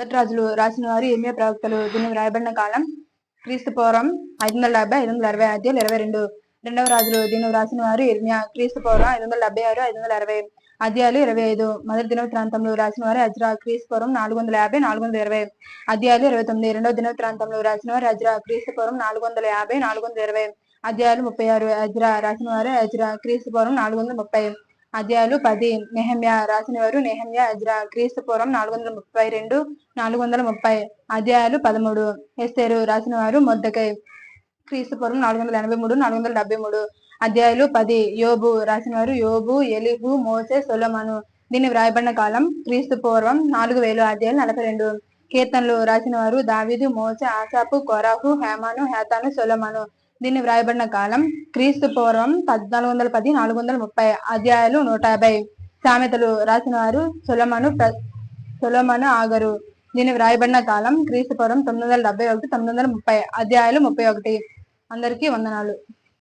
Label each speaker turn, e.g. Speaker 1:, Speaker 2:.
Speaker 1: మొదటి రాజులు రాసిన వారు ఏమే ప్రవక్తలు? దీన్ని వ్రాయబడిన కాలం క్రీస్తు పూర్వం ఐదు వందల డెబ్బై ఐదు వందల అరవై అధ్యాయులు ఇరవై రెండు. రెండవ రాజులు దీన్ని వ్రాసిన వారు ఇర్మియా క్రీస్తు పూర్వం ఐదు వందల డెబ్బై ఆరు ఐదు వందల అరవై అధ్యాయులు ఇరవై ఐదు. మొదటి దినవృత్తాంతంలో రాసిన వారు అజ్రా క్రీస్తు పూర్వం నాలుగు వందల యాభై నాలుగు వందల ఇరవై అధ్యాయులు ఇరవై తొమ్మిది. రెండవ ప్రాంతంలో రాసిన వారు అజ్రా క్రీస్తు పూర్వం నాలుగు వందల యాభై నాలుగు వందల ఇరవై అధ్యాయులు ముప్పై ఆరు. అజ్రా రాసిన వారు అజ్రా క్రీస్తు పూర్వం నాలుగు వందల ముప్పై అధ్యాయులు పది. నెహమ్యా రాసిన వారు నెహమ్య అజ్రా క్రీస్తు పూర్వం నాలుగు వందల ముప్పై రెండు నాలుగు వందల ముప్పై. అధ్యాయాలు పదమూడు. ఎస్తేరు రాసిన వారు మొద్దకై క్రీస్తు పూర్వం నాలుగు వందల ఎనభై మూడు నాలుగు వందల డెబ్బై మూడు. అధ్యాయులు పది. యోబు రాసిన వారు యోబు ఎలిహు మోసే సొలమను. దీన్ని వ్రాయబడిన కాలం క్రీస్తు పూర్వం నాలుగు వేలు అధ్యాయులు నలభై రెండు. కీర్తనలు రాసిన వారు దావిదు మోసే ఆసాపు కొరాహు హేమాను హేతాను సొలమను. దీన్ని వ్రాయబడిన కాలం క్రీస్తు పూర్వం పద్నాలుగు వందల పది నాలుగు వందల ముప్పై అధ్యాయాలు నూట యాభై. సామెతలు రాసిన వారు సులమను సులమను ఆగరు. దీన్ని వ్రాయబడిన కాలం క్రీస్తు పూర్వం తొమ్మిది వందల డెబ్బై ఒకటి తొమ్మిది వందల ముప్పై అధ్యాయాలు ముప్పై ఒకటి. అందరికీ వందనాలు.